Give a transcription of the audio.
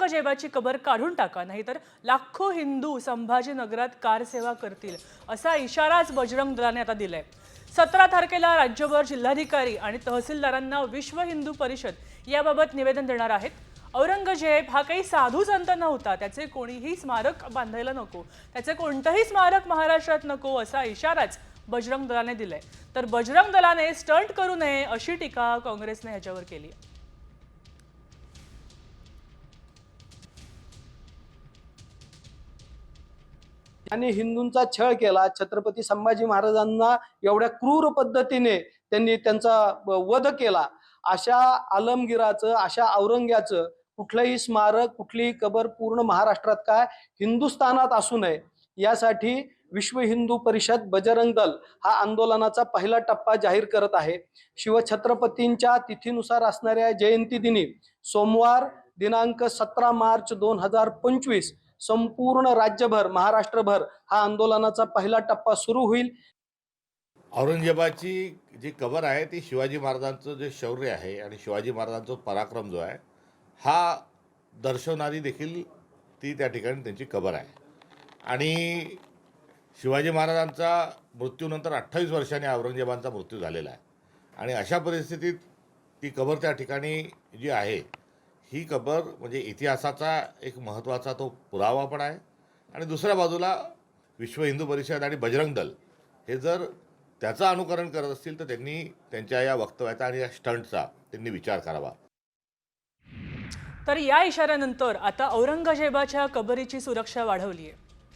औरंगजेबाची कबर काढून टाका नाहीतर लाखो हिंदू संभाजीनगरात कारसेवा करतील असा इशाराच बजरंग दलाने आता दिलाय. सतरा तारखेला राज्यभर जिल्हाधिकारी आणि तहसीलदारांना विश्व हिंदू परिषद याबाबत निवेदन देणार आहेत. औरंगजेब हा काही साधू संत नव्हता त्याचे कोणीही स्मारक बांधायला नको त्याचे कोणतंही स्मारक महाराष्ट्रात नको असा इशाराच बजरंग दलाने दिलाय. तर बजरंग दलाने स्टंट करू नये अशी टीका काँग्रेसने ह्याच्यावर केली. त्यांनी आणि हिंदूंचा छळ केला. छत्रपती संभाजी महाराजांना एवढ्या क्रूर पद्धतीने त्यांनी त्यांचा वध केला. अशा आलमगिराचं अशा औरंग्याचं कुठलंही स्मारक कुठलीही कबर पूर्ण महाराष्ट्रात काय हिंदुस्थानात असू नये. यासाठी विश्व हिंदू परिषद बजरंग दल हा आंदोलनाचा पहिला टप्पा जाहीर करत आहे. शिवछत्रपतींच्या तिथीनुसार असणाऱ्या जयंती दिनी सोमवार दिनांक सतरा मार्च दोन हजार पंचवीस संपूर्ण राज्यभर महाराष्ट्रभर हा आंदोलनाचा पहिला टप्पा सुरू होईल. औरंगजेबाची जी कबर आहे ती शिवाजी महाराजांचं जे शौर्य आहे आणि शिवाजी महाराजांचा पराक्रम जो आहे हा दर्शवणारी देखील ती त्या ठिकाणी त्यांची कबर आहे. आणि शिवाजी महाराजांचा मृत्यूनंतर अठ्ठावीस वर्षांनी औरंगजेबांचा मृत्यू झालेला आहे. आणि अशा परिस्थितीत ती कबर त्या ठिकाणी जी आहे ही कबर म्हणजे इतिहासाचा एक महत्त्वाचा तो पुरावा पण आहे. आणि दुसऱ्या बाजूला विश्व हिंदू परिषद आणि बजरंग दल हे जर त्याचं अनुकरण करत असतील तर त्यांनी त्यांच्या या वक्तव्याचा आणि या स्टंटचा त्यांनी विचार करावा. तर या इशाऱ्यानंतर आता औरंगजेबाच्या कबरीची सुरक्षा वाढवली आहे